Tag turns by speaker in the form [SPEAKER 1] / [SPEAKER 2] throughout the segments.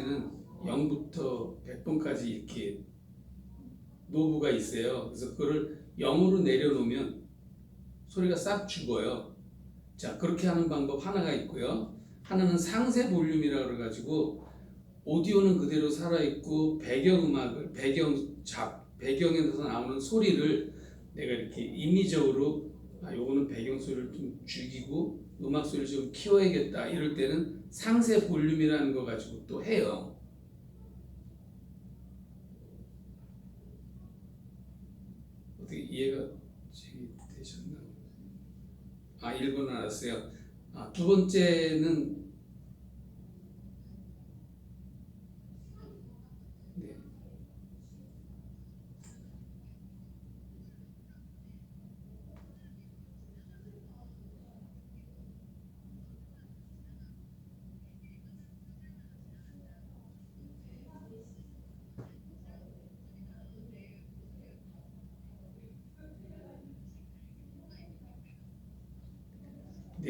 [SPEAKER 1] 보시면은 0부터 100번까지 이렇게 노브가 있어요. 그래서 그거를 0으로 내려놓으면 소리가 싹 죽어요. 자, 그렇게 하는 방법 하나가 있고요. 하나는 상세 볼륨이라고 그래가지고 오디오는 그대로 살아있고 배경 음악을 배경 잡 배경에서 나오는 소리를 내가 이렇게 임의적으로 아 요거는 배경 소리를 좀 죽이고 음악 소리를 좀 키워야겠다 이럴 때는 상세 볼륨이라는 거 가지고 또 해요. 어떻게 이해가 되셨나? 아 1번 알았어요. 아, 두 번째는 네.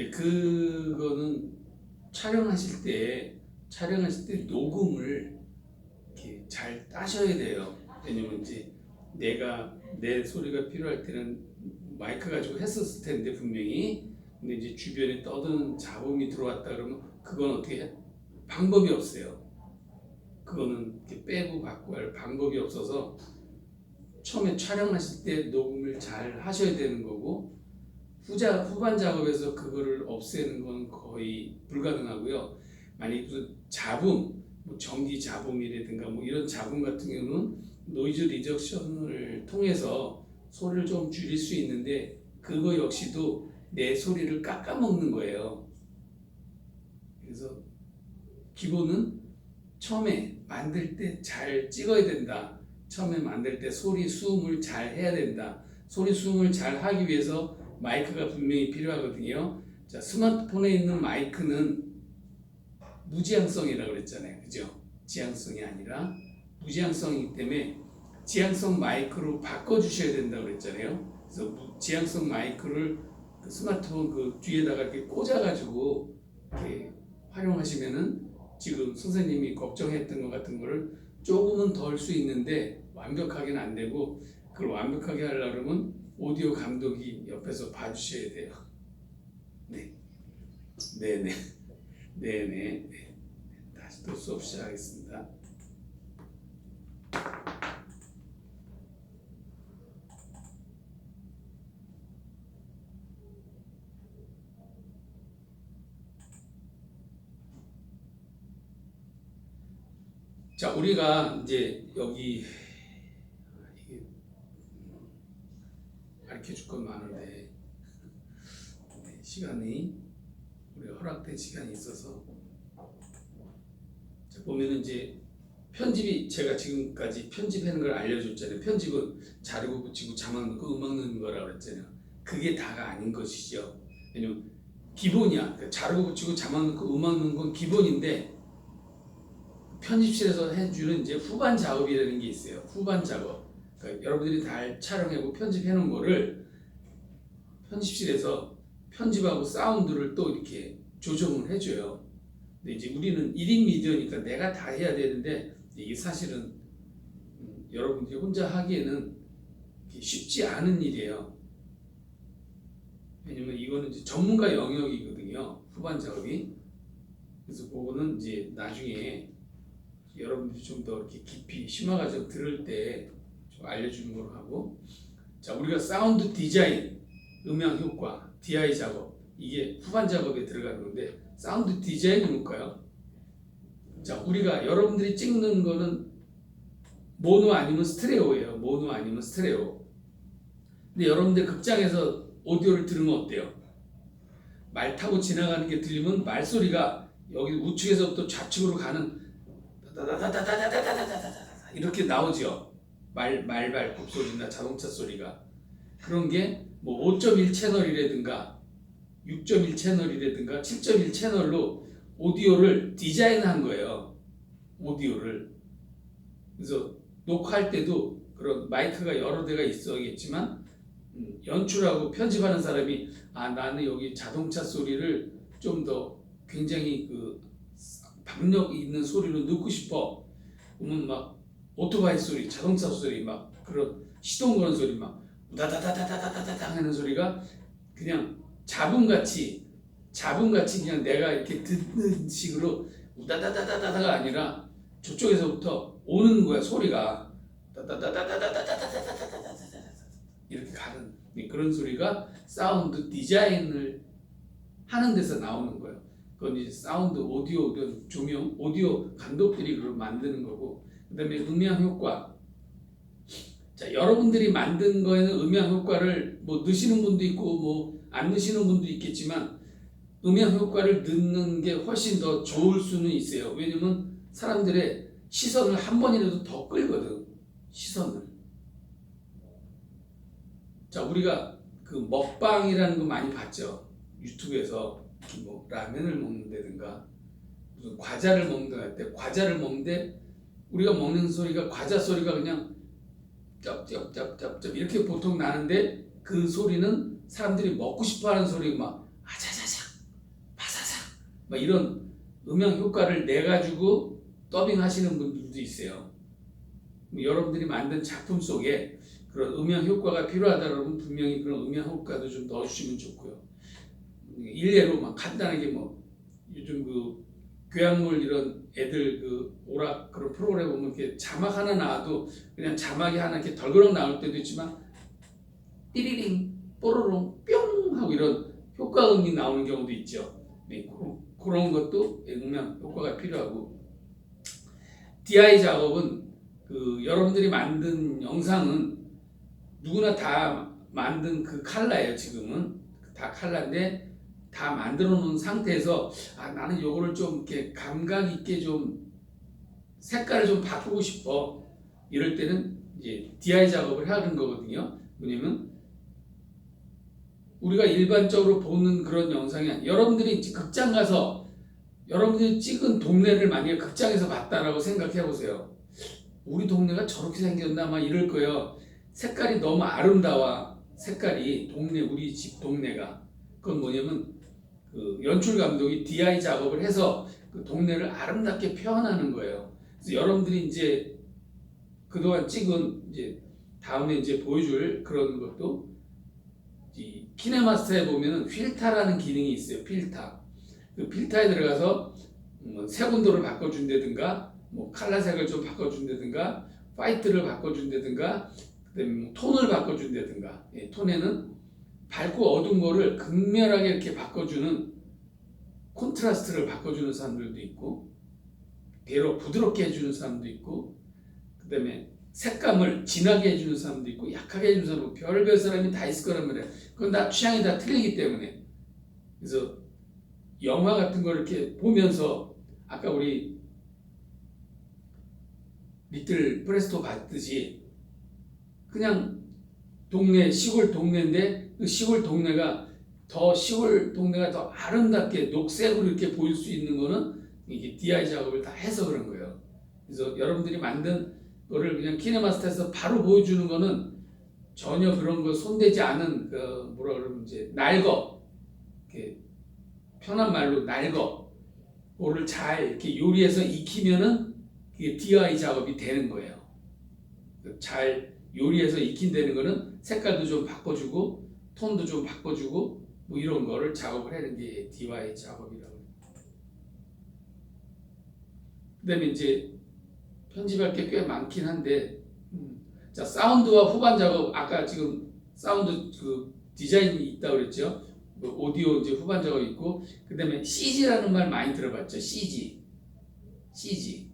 [SPEAKER 1] 네, 그거는 촬영하실 때 촬영하실 때 녹음을 이렇게 잘 따셔야 돼요. 왜냐면 이제 내가 내 소리가 필요할 때는 마이크 가지고 했었을 텐데 분명히 근데 이제 주변에 떠드는 잡음이 들어왔다 그러면 그건 어떻게 해? 방법이 없어요. 그거는 빼고 받고 할 방법이 없어서 처음에 촬영하실 때 녹음을 잘 하셔야 되는 거고 후자 후반 작업에서 그거를 없애는 건 거의 불가능하고요. 만약 무슨 잡음, 뭐 전기 잡음이라든가 뭐 이런 잡음 같은 경우는 노이즈 리덕션을 통해서 소리를 좀 줄일 수 있는데 그거 역시도 내 소리를 깎아먹는 거예요. 그래서 기본은 처음에 만들 때 잘 찍어야 된다. 처음에 만들 때 소리 수음을 잘 해야 된다. 소리 수음을 잘 하기 위해서 마이크가 분명히 필요하거든요. 자, 스마트폰에 있는 마이크는 무지향성이라고 그랬잖아요. 그죠? 지향성이 아니라 무지향성이기 때문에 지향성 마이크로 바꿔주셔야 된다고 그랬잖아요. 그래서 무- 지향성 마이크를 그 스마트폰 그 뒤에다가 이렇게 꽂아가지고 이렇게 활용하시면은 지금 선생님이 걱정했던 것 같은 거를 조금은 덜 수 있는데 완벽하게는 안 되고 그걸 완벽하게 하려면 오디오 감독이 옆에서 봐주셔야 돼요. 네, 네, 네, 네, 네. 네. 다시 또 수업 시작하겠습니다. 자, 우리가 이제 여기 이게 가르쳐 줄 건 많은데 네, 시간이 우리 허락된 시간이 있어서 자, 보면은 이제 편집이 제가 지금까지 편집하는 걸 알려줬잖아요. 편집은 자르고 붙이고 자막 넣고 음악 넣는 거라고 그랬잖아요. 그게 다가 아닌 것이죠. 왜냐면 기본이야. 그러니까 자르고 붙이고 자막 넣고 음악 넣는 건 기본인데 편집실에서 해주는 이제 후반 작업이라는 게 있어요. 후반 작업. 그러니까 여러분들이 다 촬영하고 편집해 놓은 거를 편집실에서 편집하고 사운드를 또 이렇게 조정을 해줘요. 근데 이제 우리는 1인 미디어니까 내가 다 해야 되는데 이게 사실은 음, 여러분들이 혼자 하기에는 쉽지 않은 일이에요. 왜냐면 이거는 이제 전문가 영역이거든요. 후반 작업이. 그래서 그거는 이제 나중에 여러분들이 좀 더 이렇게 깊이 심화 과정 들을 때좀 알려주는 걸로 하고 자 우리가 사운드 디자인, 음향 효과, DI 작업 이게 후반 작업에 들어가는 건데 사운드 디자인이 뭘까요? 자 우리가 여러분들이 찍는 거는 모노 아니면 스테레오예요. 모노 아니면 스테레오. 근데 여러분들 극장에서 오디오를 들으면 어때요? 말 타고 지나가는 게 들리면 말소리가 여기 우측에서부터 좌측으로 가는 이렇게 나오죠. 말 말발 굽 소리나 자동차 소리가 그런 게 뭐 5.1 채널이라든가 6.1 채널이라든가 7.1 채널로 오디오를 디자인한 거예요. 오디오를 그래서 녹화할 때도 그런 마이크가 여러 대가 있어야겠지만 음, 연출하고 편집하는 사람이 아 나는 여기 자동차 소리를 좀 더 굉장히 그 박력 있는 소리로 넣고 싶어. 그러면 막 오토바이 소리, 자동차 소리 막 그런 시동 거는 소리 막 우다다다다다다다다 하는 소리가 그냥 잡음같이 잡음같이 그냥 내가 이렇게 듣는 식으로 우다다다다다가 아니라 저쪽에서부터 오는 거야 소리가 다다다다다다다다다다다다다다다 이렇게 가는 그런 소리가 사운드 디자인을 하는 데서 나오는 거예요. 그건 이제 사운드 오디오 그 조명 오디오 감독들이 그걸 만드는 거고 그 다음에 음향 효과 자 여러분들이 만든 거에는 음향 효과를 뭐 넣으시는 분도 있고 뭐 안 넣으시는 분도 있겠지만 음향 효과를 넣는 게 훨씬 더 좋을 수는 있어요. 왜냐면 사람들의 시선을 한 번이라도 더 끌거든. 시선을. 자, 우리가 그 먹방이라는 거 많이 봤죠. 유튜브에서 뭐 라면을 먹는다든가 무슨 과자를 먹는다 할 때 과자를 먹는데 우리가 먹는 소리가 과자 소리가 그냥 쩝쩝쩝쩝쩝 이렇게 보통 나는데 그 소리는 사람들이 먹고 싶어하는 소리 막 아자자자 바사삭 막 이런 음향 효과를 내 가지고 더빙 하시는 분들도 있어요. 여러분들이 만든 작품 속에 그런 음향 효과가 필요하다 그러면 분명히 그런 음향 효과도 좀 넣어주시면 좋고요. 일례로 막 간단하게 뭐 요즘 그 교양물 이런 애들 그 오락 그런 프로그램 보면 이렇게 자막 하나 나와도 그냥 자막이 하나 이렇게 덜그럭 나올 때도 있지만 띠리링 뽀로롱 뿅 하고 이런 효과음이 나오는 경우도 있죠. 네, 그런, 것도 음향 효과가 필요하고 DI 작업은 그 여러분들이 만든 영상은 누구나 다 만든 그 칼라예요 지금은 다 칼라인데 다 만들어 놓은 상태에서 아 나는 요거를 좀 이렇게 감각 있게 좀 색깔을 좀 바꾸고 싶어. 이럴 때는 이제 DI 작업을 하는 거거든요. 뭐냐면 우리가 일반적으로 보는 그런 영상이 아니 여러분들이 극장 가서 여러분들이 찍은 동네를 만약에 극장에서 봤다라고 생각해 보세요. 우리 동네가 저렇게 생겼나 막 이럴 거예요. 색깔이 너무 아름다워. 색깔이 동네 우리 집 동네가. 그건 뭐냐면 그 연출 감독이 DI 작업을 해서 그 동네를 아름답게 표현하는 거예요. 그래서 여러분들이 이제 그동안 찍은 이제 다음에 이제 보여줄 그런 것도 이 키네마스터에 보면은 필타라는 기능이 있어요. 필타. 그 필타에 들어가서 뭐 색온도를 바꿔준다든가 뭐 칼라색을 좀 바꿔준다든가 화이트를 바꿔준다든가 그다음에 뭐 톤을 바꿔준다든가 예, 톤에는 밝고 어두운 거를 극렬하게 이렇게 바꿔주는 콘트라스트를 바꿔주는 사람들도 있고 배로 부드럽게 해주는 사람도 있고 그 다음에 색감을 진하게 해주는 사람도 있고 약하게 해주는 사람도 있고 별별 사람이 다 있을 거란 말이야. 그건 다 취향이 다 틀리기 때문에. 그래서 영화 같은 걸 이렇게 보면서 아까 우리 리틀 프레스토 봤듯이 그냥 동네 시골 동네인데 그 시골 동네가 더 시골 동네가 더 아름답게 녹색으로 이렇게 보일 수 있는 거는 이게 DI 작업을 다 해서 그런 거예요. 그래서 여러분들이 만든 거를 그냥 키네마스터에서 바로 보여주는 거는 전혀 그런 거 손대지 않은 그 뭐라 그러면 이제 날거 이렇게 편한 말로 날거 그거를 잘 이렇게 요리해서 익히면은 그게 DI 작업이 되는 거예요. 잘 요리해서 익힌다는 거는 색깔도 좀 바꿔주고 톤도 좀 바꿔주고 뭐 이런 거를 작업을 하는 게 DIY 작업이라고. 그다음에 이제 편집할 게 꽤 많긴 한데, 음, 자 사운드와 후반 작업 아까 지금 사운드 그 디자인이 있다 고 그랬죠. 뭐 오디오 이제 후반 작업 있고, 그다음에 CG라는 말 많이 들어봤죠. CG, CG.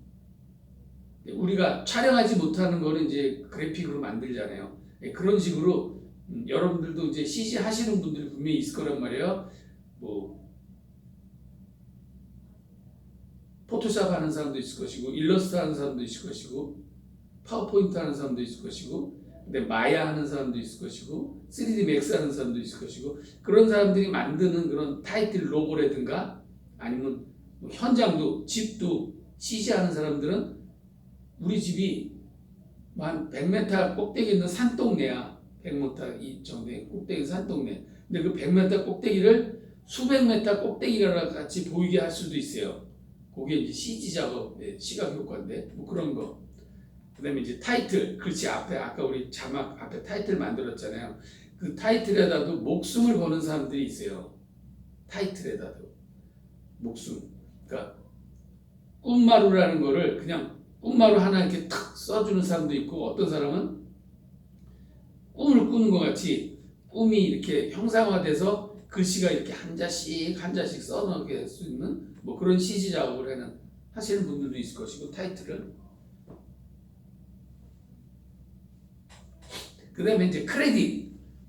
[SPEAKER 1] 우리가 촬영하지 못하는 거는 이제 그래픽으로 만들잖아요. 예, 그런 식으로 음, 여러분들도 이제 CG 하시는 분들이 분명히 있을 거란 말이에요. 뭐 포토샵 하는 사람도 있을 것이고 일러스트 하는 사람도 있을 것이고 파워포인트 하는 사람도 있을 것이고 근데 마야 하는 사람도 있을 것이고 3D 맥스 하는 사람도 있을 것이고 그런 사람들이 만드는 그런 타이틀 로고라든가 아니면 뭐 현장도 집도 CG 하는 사람들은 우리 집이 한 100m 꼭대기 있는 산동네야. 100m 이 정도의 꼭대기 산동네. 근데 그 100m 꼭대기를 수백 m 꼭대기랑 같이 보이게 할 수도 있어요. 그게 이제 CG 작업, 예, 시각 효과인데 뭐 그런 거. 그다음에 이제 타이틀, 글씨 앞에 아까 우리 자막 앞에 타이틀 만들었잖아요. 그 타이틀에다도 목숨을 거는 사람들이 있어요. 타이틀에다도 목숨. 그러니까 꿈마루라는 거를 그냥 꿈마루 하나 이렇게 탁 써주는 사람도 있고 어떤 사람은 꿈을 꾸는 것 같이 꿈이 이렇게 형상화돼서 글씨가 이렇게 한 자씩 한 자씩 써놓게 할 수 있는 뭐 그런 CG 작업을 하는 하시는 분들도 있을 것이고 타이틀을 그 다음에 이제 크레딧.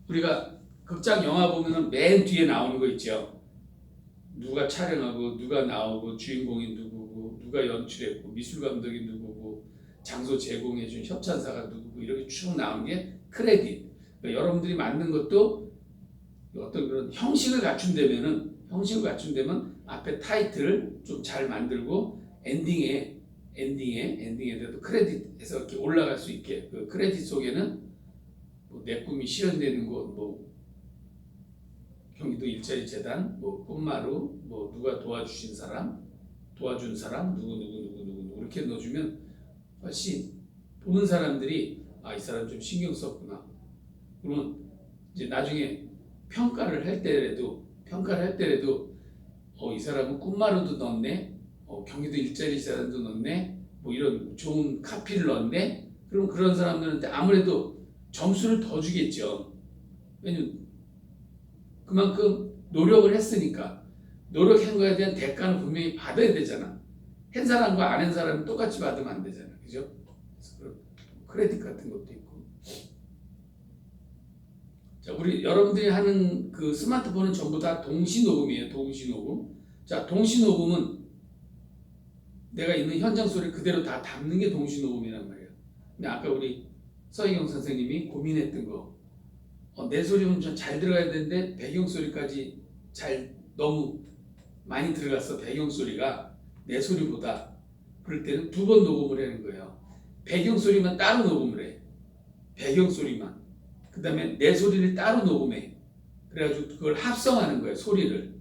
[SPEAKER 1] 우리가 극장 영화 보면은 맨 뒤에 나오는 거 있죠. 누가 촬영하고 누가 나오고 주인공이 누구고 누가 연출했고 미술 감독이 누구고 장소 제공해준 협찬사가 누구고 이렇게 쭉 나오는 게 크레딧. 그러니까 여러분들이 만든 것도 어떤 그런 형식을 갖춘다면은 형식을 갖춘다면 앞에 타이틀을 좀 잘 만들고 엔딩에 엔딩에 엔딩에도 크레딧에서 이렇게 올라갈 수 있게 그 크레딧 속에는 뭐 내 꿈이 실현되는 곳, 뭐 경기도 일자리 재단, 뭐 꿈마루, 뭐 누가 도와주신 사람, 도와준 사람, 누구 누구 누구 누구 누구 이렇게 넣어주면 훨씬 보는 사람들이 아 이 사람 좀 신경 썼구나. 그러면 이제 나중에 평가를 할 때라도 평가를 할 때라도 어 이 사람은 꿈마루도 넣었네, 어 경기도 일자리 재단도 넣었네, 뭐 이런 좋은 카피를 넣었네. 그럼 그런 사람들한테 아무래도 점수를 더 주겠죠. 왜냐면 그만큼 노력을 했으니까 노력한 거에 대한 대가는 분명히 받아야 되잖아. 한 사람과 안 한 사람은 똑같이 받으면 안 되잖아. 그죠? 크레딧 같은 것도 있고. 자, 우리 여러분들이 하는 그 스마트폰은 전부 다 동시 녹음이에요. 동시 녹음. 자, 동시 녹음은 내가 있는 현장 소리를 그대로 다 담는 게 동시 녹음이란 말이에요. 근데 아까 우리 서희경 선생님이 고민했던 거, 어, 내 소리는 좀 잘 들어가야 되는데 배경 소리까지 잘 너무 많이 들어갔어 배경 소리가 내 소리보다 그럴 때는 두 번 녹음을 하는 거예요. 배경 소리만 따로 녹음을 해. 배경 소리만. 그 다음에 내 소리를 따로 녹음해. 그래가지고 그걸 합성하는 거예요 소리를.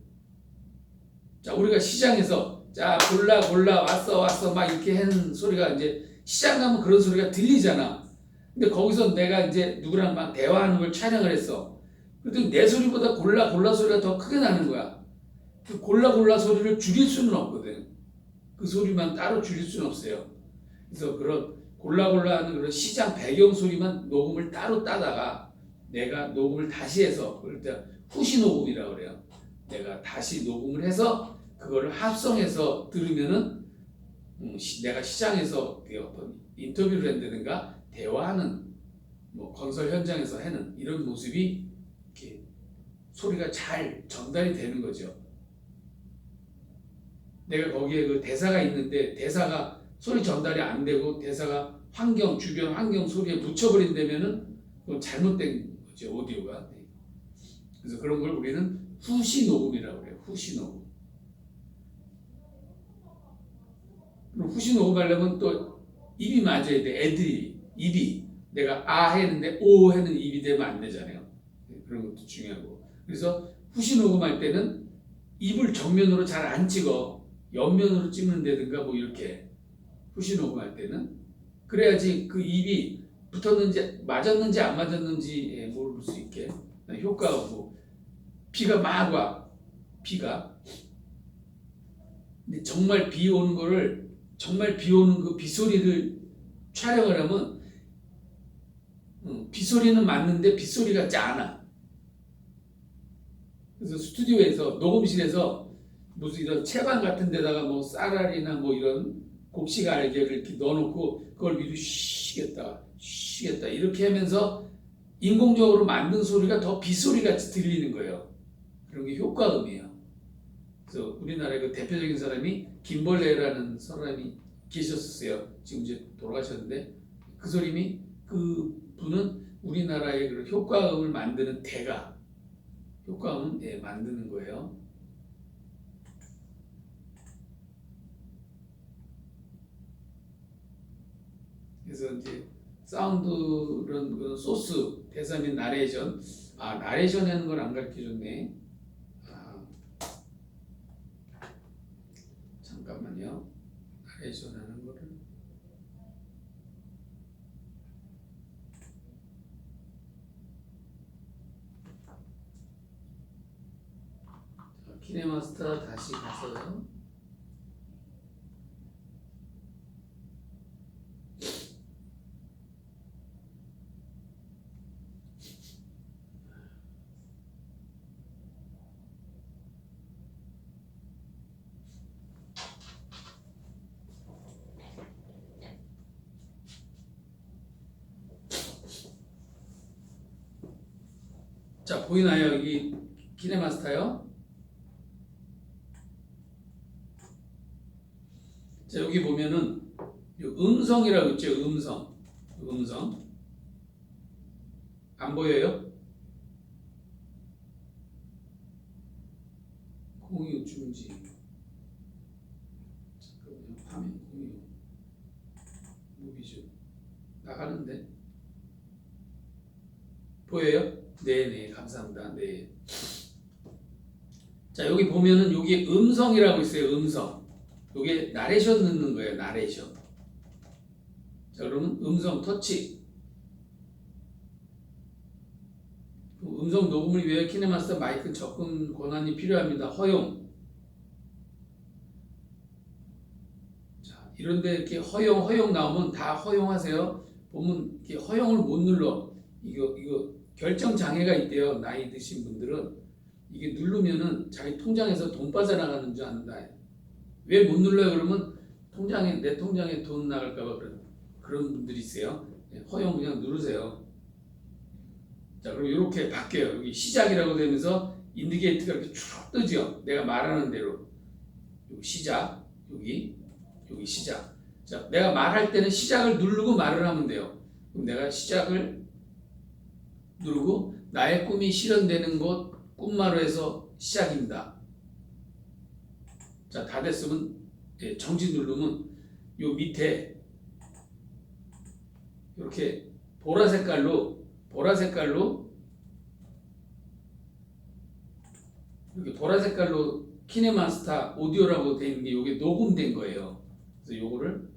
[SPEAKER 1] 자 우리가 시장에서 자 골라 골라 왔어 왔어 막 이렇게 하는 소리가 이제 시장 가면 그런 소리가 들리잖아. 근데 거기서 내가 이제 누구랑 막 대화하는 걸 촬영을 했어. 그랬더니 내 소리보다 골라 골라 소리가 더 크게 나는 거야. 그 골라 골라 소리를 줄일 수는 없거든. 그 소리만 따로 줄일 수는 없어요. 그래서 그런 골라 골라 하는 그런 시장 배경 소리만 녹음을 따로 따다가 내가 녹음을 다시 해서 그럴 때 후시 녹음이라고 그래요. 내가 다시 녹음을 해서 그거를 합성해서 들으면은 음, 시- 내가 시장에서 그 어떤 인터뷰를 한다든가 대화하는 뭐 건설 현장에서 하는 이런 모습이 이렇게 소리가 잘 전달이 되는 거죠. 내가 거기에 그 대사가 있는데 대사가 소리 전달이 안 되고 대사가 환경 주변 환경 소리에 묻혀버린다면은 그건 잘못된 거죠 오디오가. 네. 그래서 그런 걸 우리는 후시 녹음이라고 그래요. 후시 녹음. 그럼 후시 녹음하려면 또 입이 맞아야 돼. 애들이 입이 내가 아 했는데 오 하는 입이 되면 안 되잖아요. 네, 그런 것도 중요하고. 그래서 후시 녹음할 때는 입을 정면으로 잘 안 찍어 옆면으로 찍는다든가 뭐 이렇게 후시 녹음할 때는 그래야지 그 입이 붙었는지 맞았는지 안 맞았는지 예, 모를 수 있게 효과하고 비가 막 와 비가. 근데 정말 비 오는 거를 정말 비 오는 그 빗소리를 촬영을 하면 음, 빗소리는 맞는데 빗소리가 짜나. 그래서 스튜디오에서 녹음실에서 무슨 이런 채반 같은 데다가 뭐 쌀알이나 뭐 이런 곡식 알개를 이렇게 넣어놓고 그걸 위로 쉬겠다 쉬겠다 이렇게 하면서 인공적으로 만든 소리가 더 빗소리 같이 들리는 거예요. 그런 게 효과음이에요. 그래서 우리나라의 그 대표적인 사람이 김벌레라는 사람이 계셨었어요. 지금 이제 돌아가셨는데 그 사람이 그 분은 우리나라의 그 효과음을 만드는 대가 효과음 예, 만드는 거예요. 그래서 이제 사운드 그런 그런 소스 대사 및 나레이션. 아 나레이션 하는 걸 안 가르쳐 줬네 아, 잠깐만요. 나레이션 하는 거를. 자, 키네마스터 다시 가서 자 보이나요 여기 키네마스터요? 자 여기 보면은 요 음성이라고 있죠 음성. 음성. 안 보여요? 공유 중지. 잠깐만요. 화면 공유. 무비죠 나가는데. 보여요? 네네 감사합니다. 네. 자 여기 보면은 여기 음성이라고 있어요. 음성. 요게 나레이션 넣는 거예요. 나레이션. 자 그러면 음성 터치. 그 음성 녹음을 위해 키네마스터 마이크 접근 권한이 필요합니다. 허용. 자 이런데 이렇게 허용 허용 나오면 다 허용하세요. 보면 이렇게 허용을 못 눌러. 이거 이거 결정 장애가 있대요. 나이 드신 분들은 이게 누르면은 자기 통장에서 돈 빠져나가는 줄 안다. 왜 못 눌러요? 그러면 통장에 내 통장에 돈 나갈까봐 그런 그런 분들이 있어요. 예, 허용 그냥 누르세요. 자 그럼 이렇게 바뀌어요. 여기 시작이라고 되면서 인디게이트가 이렇게 쭉 뜨죠. 내가 말하는 대로 여기 시작 여기 여기 시작. 자 내가 말할 때는 시작을 누르고 말을 하면 돼요. 그럼 내가 시작을 누르고 나의 꿈이 실현되는 곳 꿈마루 에서 시작입니다. 자, 다 됐으면 예, 정지 누르면 요 밑에 이렇게 보라 색깔로 보라 색깔로 이렇게 보라 색깔로 키네마스터 오디오라고 되어 있는 게 이게 녹음된 거예요. 그래서 요거를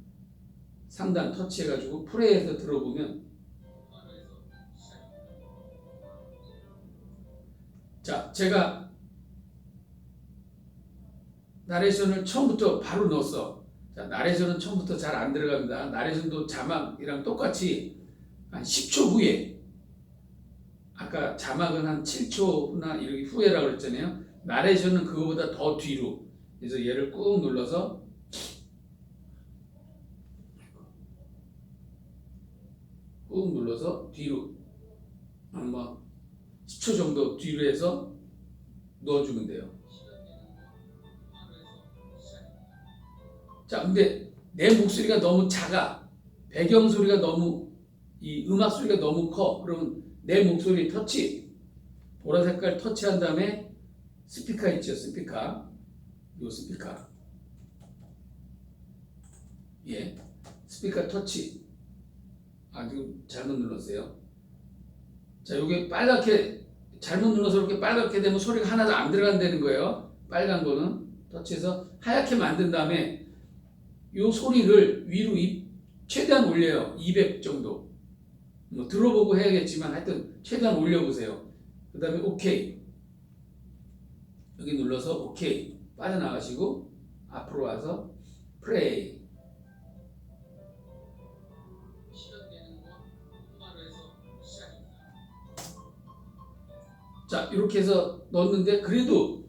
[SPEAKER 1] 상단 터치해가지고 플레이해서 들어보면 자, 제가 나레이션을 처음부터 바로 넣었어. 자, 나레이션은 처음부터 잘 안 들어갑니다. 나레이션도 자막이랑 똑같이 한 10초 후에 아까 자막은 한 7초나 이렇게 후에라고 그랬잖아요. 나레이션은 그거보다 더 뒤로. 그래서 얘를 꾹 눌러서 꾹 눌러서 뒤로 아마 10초 정도 뒤로 해서 넣어주면 돼요. 자, 근데 내 목소리가 너무 작아. 배경 소리가 너무 이 음악 소리가 너무 커. 그러면 내 목소리 터치 보라 색깔 터치한 다음에 스피커 있죠, 스피커. 요 스피커. 예, 스피커 터치. 아 지금 잘못 눌렀어요. 자, 요게 빨갛게 잘못 눌러서 이렇게 빨갛게 되면 소리가 하나도 안 들어간다는 거예요. 빨간 거는 터치해서 하얗게 만든 다음에 요 소리를 위로 입, 최대한 올려요. 200 정도. 뭐 들어보고 해야겠지만 하여튼 최대한 올려보세요. 그 다음에 오케이. 여기 눌러서 오케이. 빠져나가시고 앞으로 와서 플레이. 자 이렇게 해서 넣었는데 그래도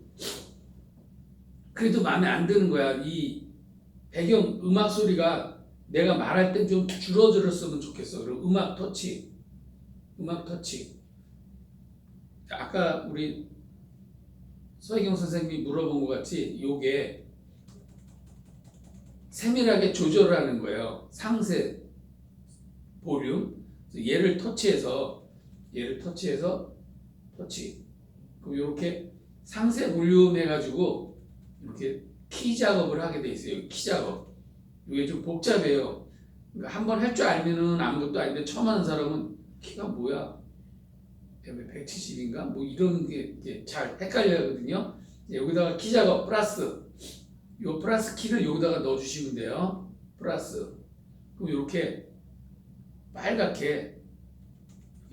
[SPEAKER 1] 그래도 마음에 안 드는 거야. 이 배경 음악 소리가 내가 말할 때 좀 줄어들었으면 좋겠어. 그럼 음악 터치 음악 터치. 자, 아까 우리 서희경 선생님이 물어본 것 같이 요게 세밀하게 조절을 하는 거예요. 상세 볼륨. 얘를 터치해서 얘를 터치해서 터치. 그럼 이렇게 상세 볼륨 해가지고 이렇게 키 작업을 하게 돼 있어요. 키 작업. 이게 좀 복잡해요. 그러니까 한번 할 줄 알면은 아무것도 아닌데 처음 하는 사람은 키가 뭐야? 170인가? 뭐 이런 게 잘 헷갈려 하거든요. 여기다가 키 작업 플러스 요 플러스 키를 여기다가 넣어주시면 돼요. 플러스 그럼 이렇게 빨갛게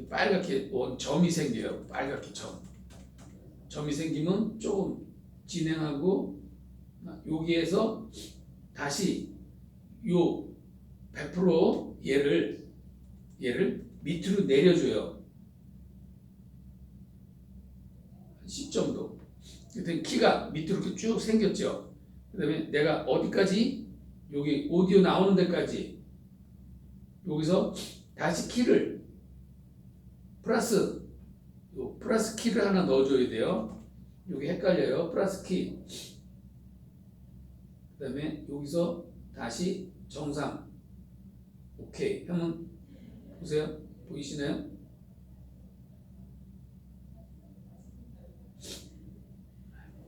[SPEAKER 1] 빨갛게 원 점이 생겨요. 빨갛게 점. 점이 생기면 조금 진행하고 여기에서 다시 요 100% 얘를 얘를 밑으로 내려줘요. 10 정도. 그랬더니 키가 밑으로 이렇게 쭉 생겼죠. 그 다음에 내가 어디까지 여기 오디오 나오는 데까지 여기서 다시 키를 플러스 요 플러스 키를 하나 넣어줘야 돼요. 여기 헷갈려요. 플러스 키. 그 다음에 여기서 다시 정상. 오케이. 한번 보세요. 보이시나요?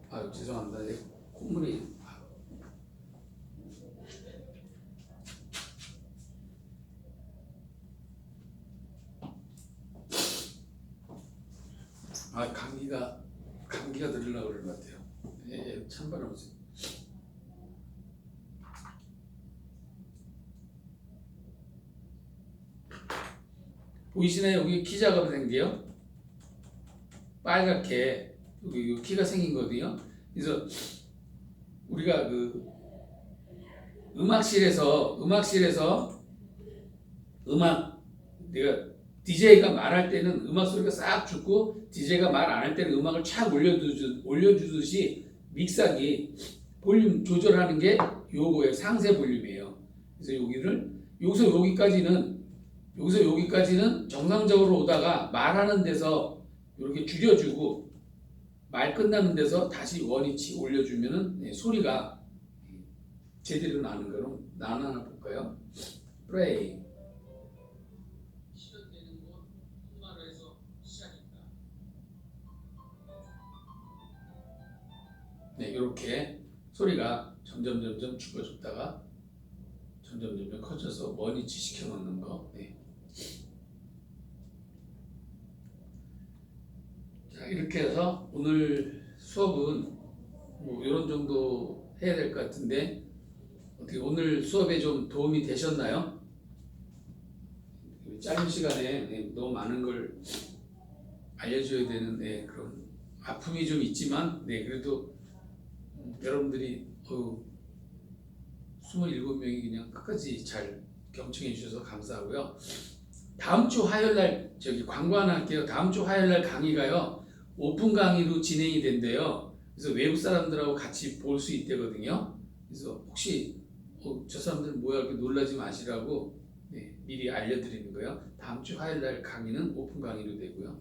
[SPEAKER 1] 아유 죄송합니다. 내 콧물이 아 감기가 들으려고 그런 것 같아요. 예, 예 찬바람 오세요. 보이시나요? 여기 키 작업이 생겨요. 빨갛게 여기 요 키가 생긴 거거든요. 그래서 우리가 그 음악실에서 음악실에서 음악 내가 DJ가 말할 때는 음악 소리가 싹 죽고 DJ가 말 안 할 때는 음악을 착 올려주듯이, 올려주듯이 믹사기 볼륨 조절하는 게 요거의 상세 볼륨이에요. 그래서 여기를 여기서 여기까지는 여기서 여기까지는 정상적으로 오다가 말하는 데서 이렇게 줄여주고 말 끝나는 데서 다시 원위치 올려주면은 네, 소리가 제대로 나는 거로 나나 볼까요? 플레이 네, 이렇게 소리가 점점 점점 죽어졌다가 점점 점점 커져서 원위치 시켜 놓는 거. 네. 자, 이렇게 해서 오늘 수업은 뭐 이런 정도 해야 될 것 같은데 어떻게 오늘 수업에 좀 도움이 되셨나요? 짧은 시간에 네, 너무 많은 걸 알려줘야 되는 네, 그런 아픔이 좀 있지만 네 그래도 음, 여러분들이 어, 27명이 그냥 끝까지 잘 경청해 주셔서 감사하고요. 다음 주 화요일 날 저기 광고 하나 할게요. 다음 주 화요일 날 강의가요. 오픈 강의로 진행이 된대요. 그래서 외국 사람들하고 같이 볼 수 있대거든요. 그래서 혹시 어, 저 사람들 뭐야 이렇게 놀라지 마시라고 네, 미리 알려드리는 거예요. 다음 주 화요일 날 강의는 오픈 강의로 되고요.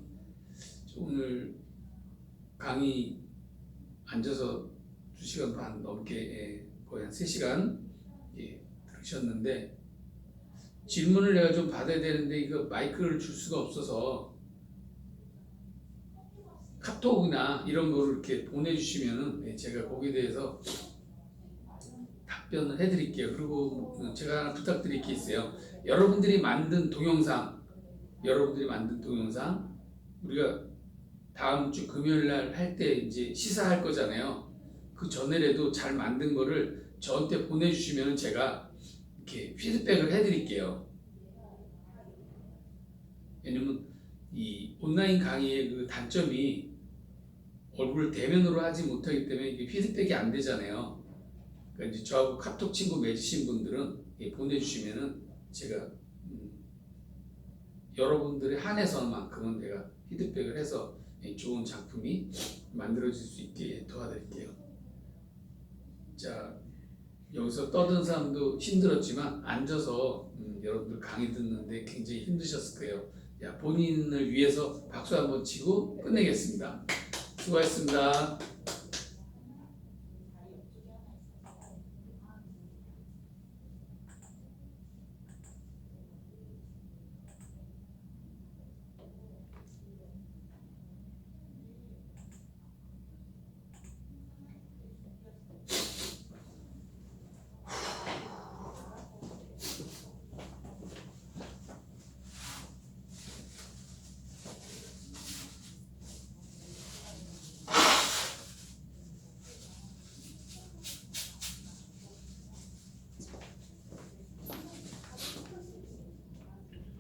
[SPEAKER 1] 저 오늘 강의 앉아서 2시간 반 넘게 예, 거의 한 3시간 예, 들으셨는데 질문을 내가 좀 받아야 되는데 이거 마이크를 줄 수가 없어서 카톡이나 이런 거를 이렇게 보내주시면은 예, 제가 거기에 대해서 답변을 해드릴게요. 그리고 제가 하나 부탁드릴 게 있어요. 여러분들이 만든 동영상, 여러분들이 만든 동영상 우리가 다음 주 금요일 날 할 때 이제 시사할 거잖아요. 그 전에라도 잘 만든 거를 저한테 보내주시면 제가 이렇게 피드백을 해드릴게요. 왜냐면 이 온라인 강의의 그 단점이 얼굴을 대면으로 하지 못하기 때문에 이게 피드백이 안 되잖아요. 그러니까 이제 저하고 카톡 친구 맺으신 분들은 예, 보내주시면은 제가 음, 여러분들의 한해서만큼은 내가 피드백을 해서 예, 좋은 작품이 만들어질 수 있게 도와드릴게요. 자 여기서 떠든 사람도 힘들었지만 앉아서 음, 여러분들 강의 듣는데 굉장히 힘드셨을 거예요. 야 본인을 위해서 박수 한번 치고 끝내겠습니다. 수고하셨습니다.